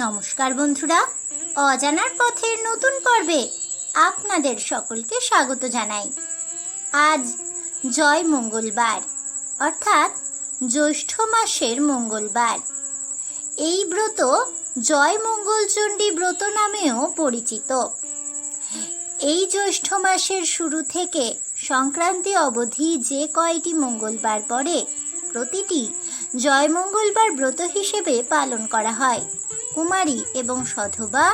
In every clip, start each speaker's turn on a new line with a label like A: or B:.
A: নমস্কার বন্ধুরা, অজানার পথের নতুন পর্বে আপনাদের সকলকে স্বাগত জানাই। আজ জয় মঙ্গলবার, অর্থাৎ জ্যৈষ্ঠ মাসের মঙ্গলবার। এই ব্রত জয় মঙ্গলচণ্ডী ব্রত নামেও পরিচিত। এই জ্যৈষ্ঠ মাসের শুরু থেকে সংক্রান্তি অবধি যে কয়টি মঙ্গলবার পড়ে, প্রতিটি জয় মঙ্গলবার ব্রত হিসেবে পালন করা হয়। কুমারী এবং সধবা,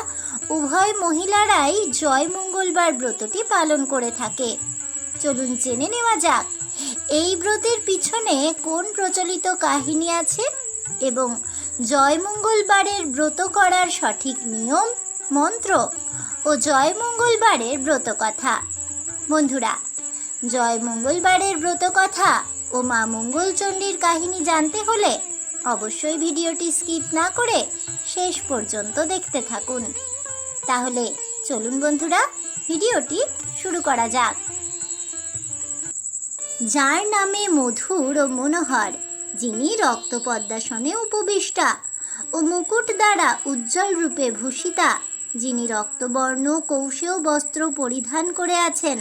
A: উভয় মহিলারাই জয় মঙ্গলবার ব্রতটি পালন করে থাকে। চলুন জেনে নেওয়া যাক, এই ব্রতের পিছনে কোন প্রচলিত কাহিনী আছে এবং জয় মঙ্গলবারের ব্রত করার সঠিক নিয়ম, মন্ত্র ও জয় মঙ্গলবারের ব্রত কথা। বন্ধুরা, জয় মঙ্গলবারের ব্রত কথা ও মা মঙ্গলচণ্ডীর কাহিনী জানতে হলে অবশ্যই ভিডিওটি স্কিপ না করে শেষ পর্যন্ত দেখতে থাকুন। তাহলে চলুন বন্ধুরা, ভিডিওটি শুরু করা যাক। যার নামে মধুর ও মনোহর, যিনি রক্তপদ্মাসনে উপবিষ্টা ও মুকুট দ্বারা উজ্জ্বল রূপে ভূষিতা, যিনি রক্তবর্ণ কৌশেয় বস্ত্র পরিধান করে আছেন।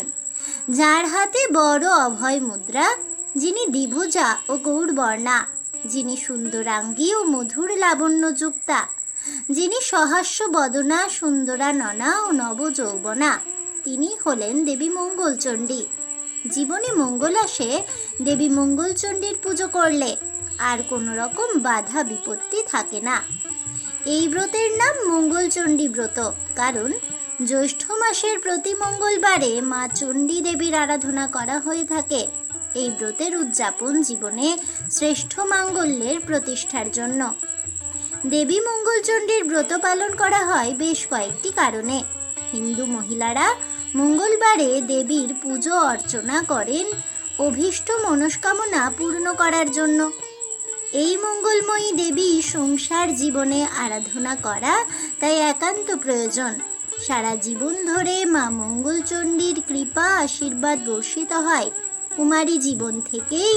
A: যার হাতে বড় অভয় মুদ্রা, যিনি দ্বিভুজা ও গৌরবর্ণা যিনি সুন্দরাঙ্গী ও মধুর লাবণ্যযুক্তা, যিনি সহাস্য বদনা, সুন্দরা ননা ও নব যৌবনা তিনি হলেন দেবী মঙ্গলচণ্ডী। জীবনে মঙ্গল আসে, দেবী মঙ্গলচণ্ডীর পুজো করলে আর কোনো রকম বাধা বিপত্তি থাকে না। এই ব্রতের নাম মঙ্গলচণ্ডী ব্রত, কারণ জ্যৈষ্ঠ মাসের প্রতি মঙ্গলবারে মা চণ্ডী দেবীর আরাধনা করা হয়ে থাকে। এই ব্রতের উদযাপন জীবনে শ্রেষ্ঠ মাঙ্গল্যের প্রতিষ্ঠার জন্য। দেবী মঙ্গলচণ্ডীর ব্রত পালন করা হয় বেশ কয়েকটি কারণে। হিন্দু মহিলারা মঙ্গলবারে দেবীর পুজো অর্চনা করেন অভীষ্ট মনস্কামনা পূর্ণ করার জন্য। এই মঙ্গলময়ী দেবী সংসার জীবনে আরাধনা করা তাই একান্ত প্রয়োজন। সারা জীবন ধরে মা মঙ্গলচণ্ডীর কৃপা, আশীর্বাদ বর্ষিত হয়। কুমারী জীবন থেকেই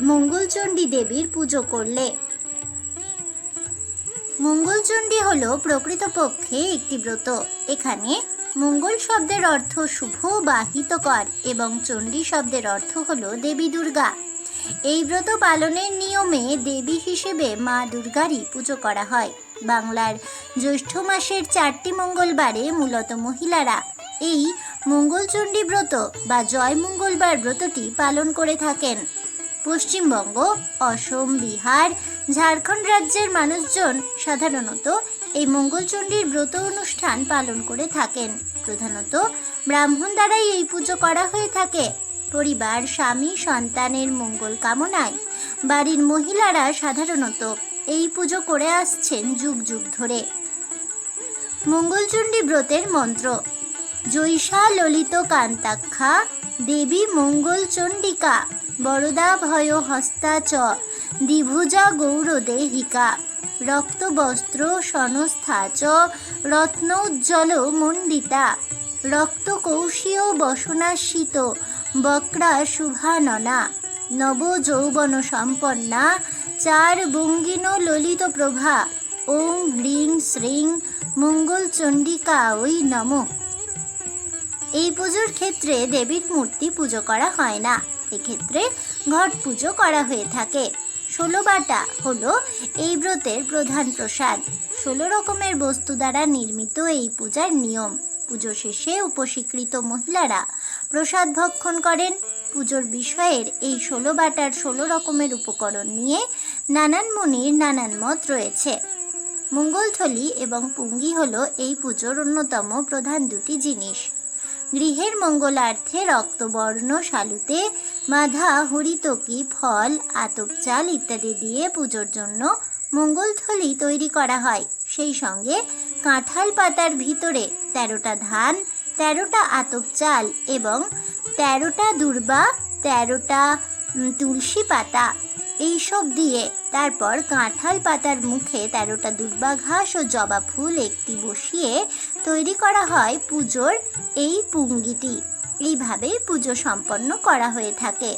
A: মঙ্গলচণ্ডী দেবীর পুজো করলে। মঙ্গলচণ্ডী হল প্রকৃতপক্ষে একটি ব্রত। এখানে মঙ্গল শব্দের অর্থ শুভ বা হিতকর এবং চণ্ডী শব্দের অর্থ হলো দেবী দুর্গা। এই ব্রত পালনের নিয়মে দেবী হিসেবে মা দুর্গারই পুজো করা হয়। বাংলার জ্যৈষ্ঠ মাসের চারটি মঙ্গলবারে মূলত মহিলারা এই মঙ্গলচণ্ডী ব্রত বা জয় মঙ্গলবার ব্রতটি পালন করে থাকেন। পশ্চিমবঙ্গ, অসম, বিহার, ঝাড়খণ্ড রাজ্যের মানুষজন সাধারণত এই মঙ্গলচণ্ডীর ব্রত অনুষ্ঠান পালন করে থাকেন। প্রধানত ব্রাহ্মণ দ্বারাই এই পুজো করা হয়ে থাকে। পরিবার, স্বামী, সন্তানের মঙ্গল কামনায় বাড়ির মহিলারা সাধারণত এই পুজো করে আসছেন যুগ যুগ ধরে। মঙ্গলচণ্ডী ব্রতের মন্ত্র জৈষা ললিত কান্তাক্ষা দেবী মঙ্গল চণ্ডিকা বরদা ভয় হস্তা চ, দ্বিভুজা গৌর দেহিকা, রক্তবস্ত্র সনস্থা চ রত্নোজ্জ্বল মণ্ডিতা, রক্তকৌশীয় বসনাশিত, বক্রা শুভাননা নব যৌবন সম্পন্না, চার বঙ্গিন ললিত প্রভা, ওং, হ্রিং, শ্রীং মঙ্গল চণ্ডিকা ওই নমঃ। এই পুজোর ক্ষেত্রে দেবীর মূর্তি পুজো করা হয় না। এক্ষেত্রে ঘট পুজো করা হয়ে থাকে। ষোলো বাটা হলো এই ব্রতের প্রধান প্রসাদ। ষোলো রকমের বস্তু দ্বারা নির্মিত এই পূজার নিয়ম। পুজো শেষে উপস্বীকৃত মহিলারা প্রসাদ ভক্ষণ করেন। পুজোর বিষয়ের এই ষোলো বাটার ষোলো রকমের উপকরণ নিয়ে নানান মুনির নানান মত রয়েছে। মঙ্গলথলি এবং পুঙ্গি হলো এই পুজোর অন্যতম প্রধান দুটি জিনিস। গৃহের মঙ্গলার্থে রক্তবর্ণ, শালুতে মাধা হরিতকি, ফল, আতপ চাল ইত্যাদি দিয়ে পুজোর জন্য মঙ্গলথলি তৈরি করা হয়। সেই সঙ্গে কাঁঠাল পাতার ভিতরে তেরোটা ধান, তেরোটা আতপ চাল এবং তেরোটা দুর্বা, তেরোটা তুলসী পাতা এইসব দিয়ে তারপর কাঁঠাল পাতার মুখে তেরোটা দুর্বা ঘাস ও জবা ফুল একটি বসিয়ে তৈরি করা হয় পুজোর এই পুঙ্গিটি। এইভাবেই পুজো সম্পন্ন করা হয়ে থাকে।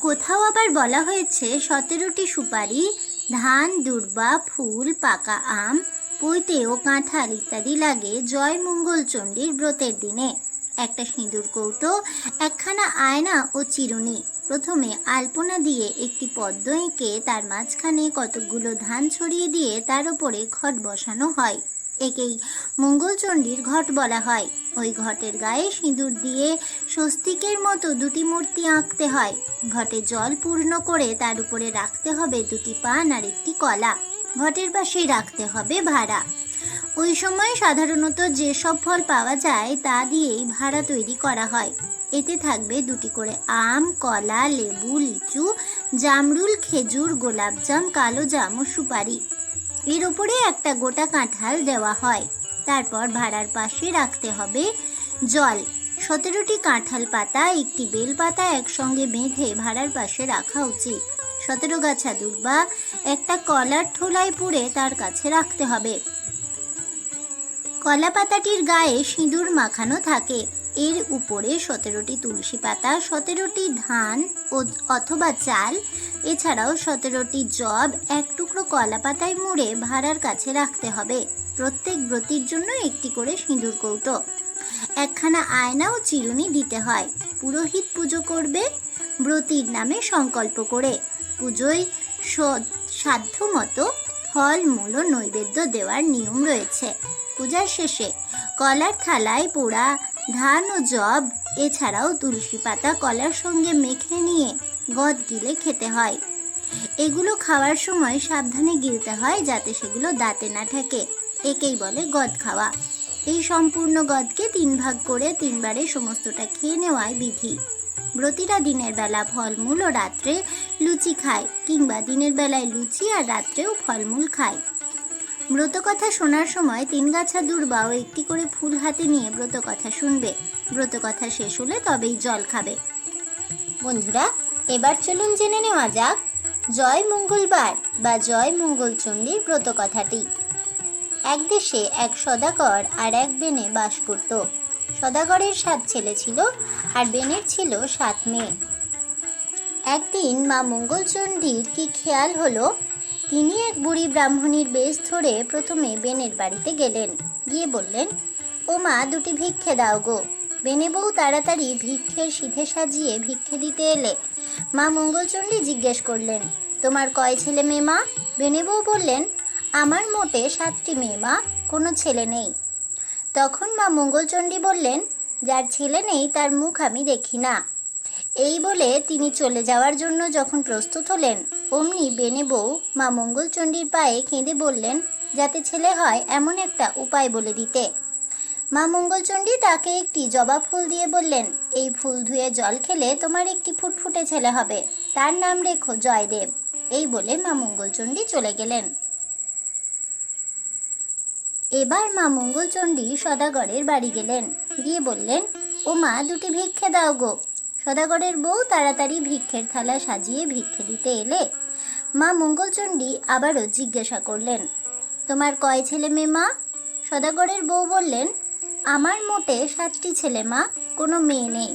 A: কোথাও আবার বলা হয়েছে, সতেরোটি সুপারি, ধান, দুর্বা, ফুল, পাকা আম, পৈতে ও কাঁঠাল ইত্যাদি লাগে জয় মঙ্গল চণ্ডীর ব্রতের দিনে। একটা সিঁদুর কৌটো, একখানা আয়না ও চিরুনি। প্রথমে আলপনা দিয়ে একটি পদ্ম এঁকে তার মাঝখানে কতকগুলো ধান ছড়িয়ে দিয়ে তার উপরে ঘট বসানো হয়। একেই মঙ্গলচণ্ডীর ঘট বলা হয়। ওই ঘটের গায়ে সিঁদুর দিয়ে স্বস্তিকের মতো দুটি মূর্তি আঁকতে হয়। ঘটে জল পূর্ণ করে তার উপরে রাখতে হবে দুটি পান আর একটি কলা। ঘটের পাশেই রাখতে হবে ভাড়া। ওই সময় সাধারণত যেসব ফল পাওয়া যায় তা দিয়েই ভাড়া তৈরি করা হয়। এতে থাকবে দুটি করে আম, কলা, লেবু, লিচু, জামরুল, খেজুর, গোলাপজাম, কালো জাম ও সুপারি। এর ওপরে একটা গোটা কাঁঠাল দেওয়া হয়। তারপর ভাড়ার পাশে রাখতে হবে জল। সতেরোটি কাঁঠাল পাতা, একটি বেল পাতা একসঙ্গে বেঁধে ভাড়ার পাশে রাখা উচিত। সতেরো গাছা দুর্বা, একটা কলার ঠোলায় পুড়ে তার কাছে রাখতে হবে। কলা পাতাটির গায়ে সিঁদুর মাখানো থাকে। এর উপরে সতেরোটি তুলসী পাতা, সতেরোটি ধান ও অথবা চাল। এছাড়াও সতেরোটি জব এক টুকরো কলা পাতায় মুড়ে ভাড়ার কাছে রাখতে হবে। প্রত্যেক ব্রতির জন্য একটি করে সিঁদুর কৌটো। একখানা আয়না ও চিরুনি দিতে হয়। পুরোহিত পুজো করবে ব্রতির নামে সংকল্প করে। পুজোয় সাধ্য মতো ফল, মূল নৈবেদ্য দেওয়ার নিয়ম রয়েছে। পূজার শেষে কলার থালায় পোড়া ধান ও জব এছাড়াও তুলসী পাতা কলার সঙ্গে মেখে নিয়ে গদ গিলে খেতে হয়। এগুলো খাওয়ার সময় সাবধানে গিলতে হয় যাতে সেগুলো দাঁতে না থাকে একেই বলে গদ খাওয়া। এই সম্পূর্ণ গদকে তিন ভাগ করে তিনবারে সমস্তটা খেয়ে নেওয়াই বিধি। ব্রতীরা দিনের বেলা ফলমূল ও রাত্রে লুচি খায়, কিংবা দিনের বেলায় লুচি আর রাত্রেও ফলমূল খায়। ব্রতকথা শোনার সময় তিন গাছা দুর্বাও একটি করে ফুল হাতে নিয়ে ব্রতকথা শুনবে। ব্রতকথা শেষ হলে তবেই জল খাবে। বন্ধুরা, এবার চলুন জেনে নেওয়া যাক, জয় মঙ্গলবার বা জয় মঙ্গলচণ্ডীর ব্রতকথাটি। এক দেশে এক সদাগর আর এক বেনে বাস করত। সদাগরের সাত ছেলে ছিল আর বেনের ছিল সাত মেয়ে। একদিন মা মঙ্গলচণ্ডীর কি খেয়াল হলো? তিনি এক বুড়ি ব্রাহ্মণীর বেশ ধরে প্রথমে বেনের বাড়িতে গেলেন। গিয়ে বললেন, ও মা, দুটি ভিক্ষে দাও গো। বেনে বউ তাড়াতাড়ি ভিক্ষের সিধে সাজিয়ে ভিক্ষে দিতে এলে মা মঙ্গলচণ্ডী জিজ্ঞেস করলেন, তোমার কয় ছেলে মেয়ে মা? বেনে বউ বললেন, আমার মোটে সাতটি মেয়ে মা, কোনো ছেলে নেই। তখন মা মঙ্গলচণ্ডী বললেন, যার ছেলে নেই, তার মুখ আমি দেখি না। এই বলে তিনি চলে যাওয়ার জন্য যখন প্রস্তুত হলেন, অমনি বেনে বউ মা মঙ্গলচণ্ডীর পায়ে কেঁদে বললেন, যাতে ছেলে হয় এমন একটা উপায় বলে দিতে। মা মঙ্গলচণ্ডী তাকে একটি জবা ফুল দিয়ে বললেন, এই ফুল ধুয়ে জল খেলে তোমার একটি ফুটফুটে ছেলে হবে। তার নাম রেখো জয়দেব। এই বলে মা মঙ্গলচণ্ডী চলে গেলেন। এবার মা মঙ্গলচণ্ডী সদাগরের বাড়ি গেলেন। গিয়ে বললেন ও মা দুটি ভিক্ষে দাও গো। সদাগরের বউ তাড়াতাড়ি ভিক্ষের থালা সাজিয়ে ভিক্ষে দিতে এলে মা মঙ্গলচণ্ডী আবারও জিজ্ঞাসা করলেন, তোমার কয় ছেলে মেয়ে মা? সদাগরের বউ বললেন, আমার মোটে সাতটি ছেলে মা, কোনো মেয়ে নেই।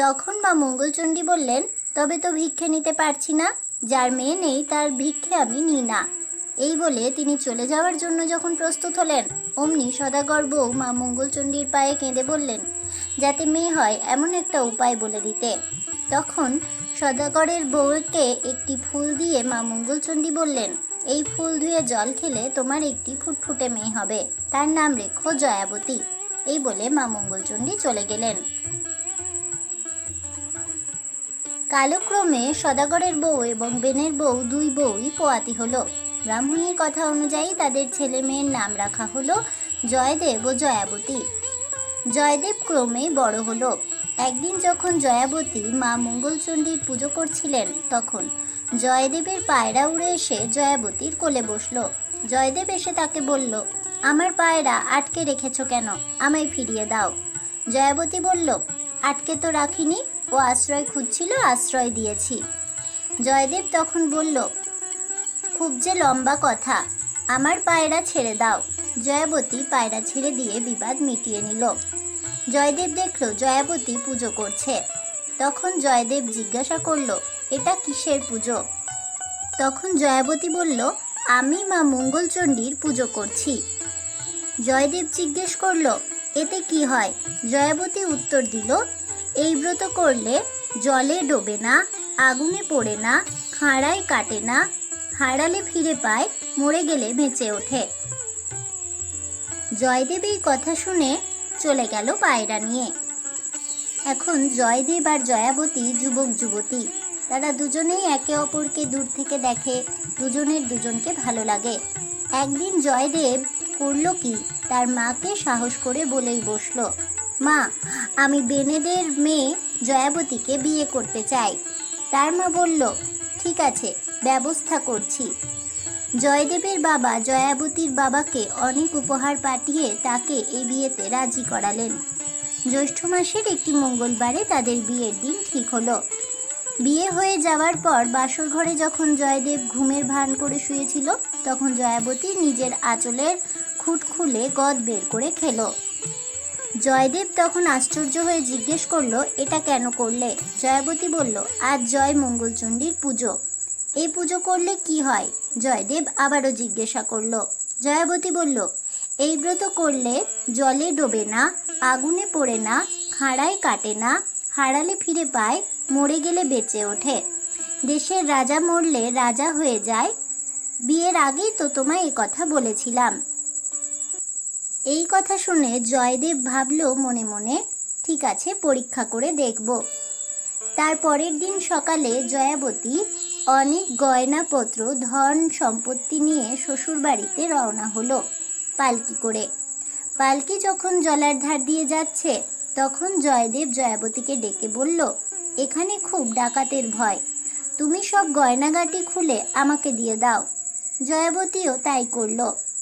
A: তখন মা মঙ্গলচণ্ডী বললেন, তবে তো ভিক্ষে নিতে পারছি না, যার মেয়ে নেই তার ভিক্ষে আমি নিই না। এই বলে তিনি চলে যাওয়ার জন্য যখন প্রস্তুত হলেন, অমনি সদাগর বউ মা মঙ্গলচণ্ডীর পায়ে কেঁদে বললেন যাতে মেয়ে হয় এমন একটা উপায় বলে দিতে। তখন সদাগরের বউকে একটি ফুল দিয়ে মা মঙ্গলচণ্ডী বললেন, এই ফুল ধুয়ে জল খেলে তোমার একটি ফুটফুটে মেয়ে হবে। তার নাম রেখো জয়াবতী। এই বলে মা মঙ্গলচণ্ডী চলে গেলেন। কালক্রমে সদাগরের বউ এবং বেনের বউ দুই বউই পোয়াতি হলো। ব্রাহ্মণীর কথা অনুযায়ী তাদের ছেলে মেয়ের নাম রাখা হলো জয়দেব ও জয়াবতী। জয়দেব ক্রমে বড় হলো। একদিন যখন জয়াবতী মা মঙ্গলচণ্ডীর পুজো করছিলেন, তখন জয়দেবের পায়রা উড়ে এসে জয়াবতীর কোলে বসল। জয়দেব এসে তাকে বলল, আমার পায়রা আটকে রেখেছ কেন? আমায় ফিরিয়ে দাও। জয়াবতী বলল, আটকে তো রাখিনি, ও আশ্রয় খুঁজছিল, আশ্রয় দিয়েছি। জয়দেব তখন বলল, খুব যে লম্বা কথা, আমার পায়রা ছেড়ে দাও। জয়াবতী পায়রা ছেড়ে দিয়ে বিবাদ মিটিয়ে নিল। জয়দেব দেখল জয়াবতী পুজো করছে। তখন জয়দেব জিজ্ঞাসা করল, এটা কিসের পুজো? তখন জয়াবতী বলল, আমি মা মঙ্গলচণ্ডীর পুজো করছি। জয়দেব জিজ্ঞেস করল, এতে কি হয়? জয়াবতী উত্তর দিল, এই ব্রত করলে জলে ডোবে না, আগুনে পড়ে না, খাঁড়ায় কাটে না, হারালে ফিরে পায়, মরে গেলে বেঁচে ওঠে। জয়দেব এই কথা শুনে চলে গেল পায়রা নিয়ে। এখন জয়দেব আর জয়াবতী যুবক যুবতী। তারা দুজনেই একে অপরকে দূর থেকে দেখে, দুজনের দুজনকে ভালো লাগে। একদিন জয়দেব করল কি? তার মাকে সাহস করে বলেই বসল, মা, আমি বেনেদের মেয়ে জয়াবতীকে বিয়ে করতে চাই। তার মা বলল, ঠিক আছে, ব্যবস্থা করছি। জয়দেবের বাবা জয়াবতীর বাবাকে অনেক উপহার পাঠিয়ে তাকে এই বিয়েতে রাজি করালেন। জ্যৈষ্ঠ মাসের একটি মঙ্গলবারে তাদের বিয়ের দিন ঠিক হলো। বিয়ে হয়ে যাওয়ার পর বাসর ঘরে যখন জয়দেব ঘুমের ভান করে শুয়েছিল, তখন জয়াবতী নিজের আঁচলের খুঁট খুলে গদ বের করে খেলো। জয়দেব তখন আশ্চর্য হয়ে জিজ্ঞেস করল, এটা কেন করলে? জয়াবতী বলল, আজ জয় মঙ্গলচণ্ডীর পুজো। এই পুজো করলে কি হয়? জয়দেব আবারও জিজ্ঞাসা করল। জয়াবতী বলল, এই ব্রত করলে জলে ডোবে না, আগুনে পড়ে না, খাঁড়ায় কাটে না, হারালে ফিরে পায়, মরে গেলে বেঁচে ওঠে। দেশের রাজা মরলে রাজা হয়ে যায়। বিয়ের আগেই তো তোমায় এই কথা বলেছিলাম এই কথা শুনে জয়দেব ভাবল মনে মনে, ঠিক আছে, পরীক্ষা করে দেখব তার পরের দিন সকালে জয়াবতী অনেক গয়নাপত্র, ধন সম্পত্তি নিয়ে শ্বশুরবাড়িতে রওনা হলো পালকি করে। পালকি যখন জলার ধার দিয়ে যাচ্ছে, তখন জয়দেব জয়াবতীকে ডেকে বলল, এখানে খুব ডাকাতের ভয়। তুমি সব গয়নাগাটি খুলে আমাকে দিয়ে দাও। জয়াবতীও তাই করল।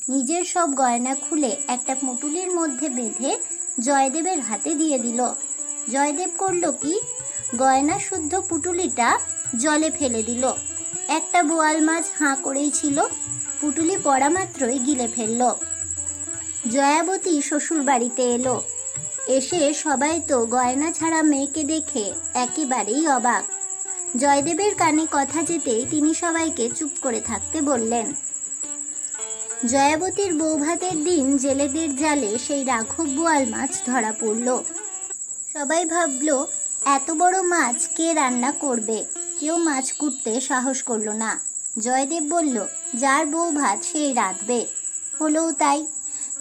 A: নিজের সব গয়না খুলে একটা পুটুলির মধ্যে বেঁধে জয়দেবের হাতে দিয়ে দিল। জয়দেব করল কি? গয়না শুদ্ধ পুটুলিটা জলে ফেলে দিল। একটা বোয়াল মাছ হাঁ করেই ছিল, পুটুলি পড়া মাত্রই গিলে ফেলল। জয়াবতী শ্বশুর বাড়িতে এলো। এসে সবাই তো গয়না ছাড়া মেয়েকে দেখে একেবারেই অবাক। জয়দেবের কানে কথা যেতেই তিনি সবাইকে চুপ করে থাকতে বললেন, জয়াবতীর বৌভাতের দিন জেলেদের জালে সেই রাঘব বোয়াল মাছ ধরা পড়ল। সবাই ভাবল এত বড় মাছ কে রান্না করবে? কেউ মাছ কুটতে সাহস করল না। জয়দেব বলল, যার বউ ভাত সেই রাঁধবে। হলোও তাই।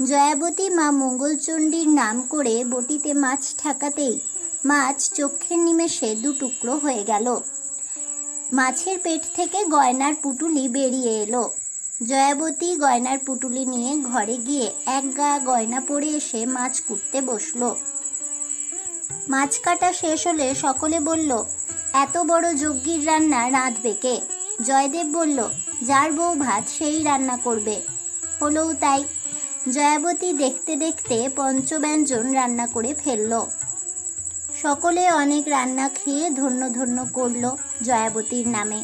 A: জয়াবতী মা মঙ্গলচণ্ডীর নাম করে বটিতে মাছ ঠেকাতেই মাছ চক্ষের নিমেষে দু টুকরো হয়ে গেল। মাছের পেট থেকে গয়নার পুটুলি বেরিয়ে এলো। জয়াবতী গয়নার পুটুলি নিয়ে ঘরে গিয়ে এক গা গয়না পরে এসে মাছ কুটতে বসল। মাছ কাটা শেষ হলে সকলে বলল, এত বড় যজ্ঞির রান্না রাঁধবে কে? জয়দেব বলল, যার বউ ভাত সেই রান্না করবে। হলেও তাই। জয়াবতী দেখতে দেখতে পঞ্চব্যঞ্জন রান্না করে ফেলল। সকলে অনেক রান্না খেয়ে ধন্য ধন্য করল জয়াবতীর নামে।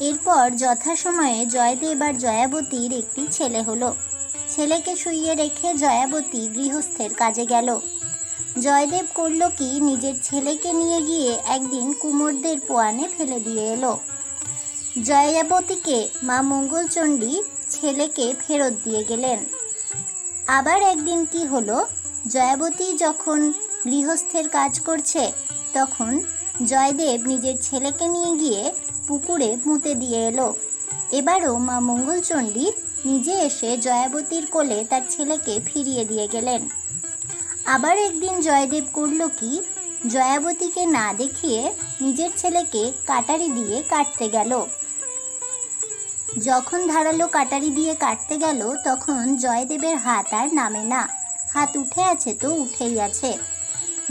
A: এরপর যথাসময়ে জয়দেব আর জয়াবতীর একটি ছেলে হলো। ছেলেকে শুইয়ে রেখে জয়াবতী গৃহস্থের কাজে গেল। জয়দেব করল কি, নিজের ছেলেকে নিয়ে গিয়ে একদিন কুমোরদের পোয়ানে ফেলে দিয়ে এলো। জয়াবতীকে মা মঙ্গলচণ্ডী ছেলেকে ফেরত দিয়ে গেলেন। আবার একদিন কি হলো, জয়াবতী যখন গৃহস্থের কাজ করছে, তখন জয়দেব নিজের ছেলেকে নিয়ে গিয়ে পুকুরে মুতে দিয়ে এলো। এবারও মা মঙ্গলচণ্ডী নিজে এসে জয়াবতীর কোলে তার ছেলেকে ফিরিয়ে দিয়ে গেলেন। আবার একদিন জয়দেব করল কি? জয়াবতীকে না দেখিয়ে নিজের ছেলেকে কাটারি দিয়ে কাটতে গেল। যখন ধারালো কাটারি দিয়ে কাটতে গেল, তখন জয়দেবের হাত আর নামে না। হাত উঠে আছে তো, উঠেই আছে।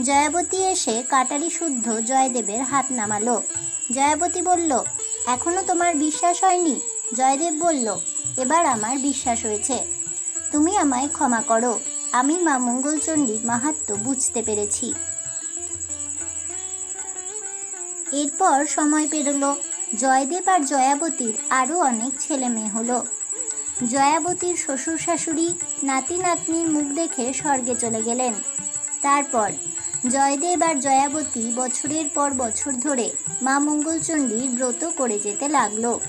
A: জয়াবতী এসে কাটারি শুদ্ধ জয়দেবের হাত নামালো। জয়াবতী বলল, এখনও তোমার বিশ্বাস হয়নি? জয়দেব বলল, এবার আমার বিশ্বাস হয়েছে। তুমি আমায় ক্ষমা করো। আমি মা মঙ্গলচণ্ডীর মাহাত্ম্য বুঝতে পেরেছি। এরপর সময় পেরোলো। জয়দেব আর জয়াবতীর আরও অনেক ছেলে মেয়ে হলো। জয়াবতীর শ্বশুর শাশুড়ি, নাতি নাতনির মুখ দেখে স্বর্গে চলে গেলেন। তারপর জয়দেব আর জয়াবতী বছরের পর বছর ধরে মা মঙ্গলচণ্ডীর ব্রত করে যেতে লাগল।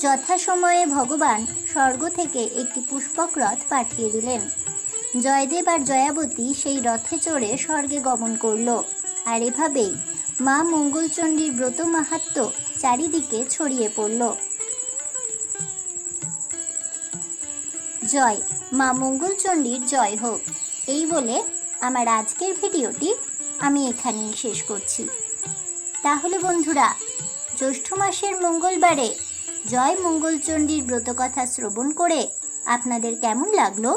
A: যথাসময়ে ভগবান স্বর্গ থেকে একটি পুষ্পক রথ পাঠিয়ে দিলেন। জয়দেব আর জয়াবতী সেই রথে চড়ে স্বর্গে গমন করল। আর এভাবেই মা মঙ্গলচণ্ডীর ব্রত মাহাত্ম্য চারিদিকে ছড়িয়ে পড়ল। জয়, মা মঙ্গলচণ্ডীর জয় হোক। এই বলে আমার আজকের ভিডিওটি আমি এখানেই শেষ করছি। তাহলে বন্ধুরা, জ্যৈষ্ঠ মাসের মঙ্গলবারে জয় মঙ্গলচণ্ডীর ব্রতকথা শ্রবণ করে আপনাদের কেমন লাগল?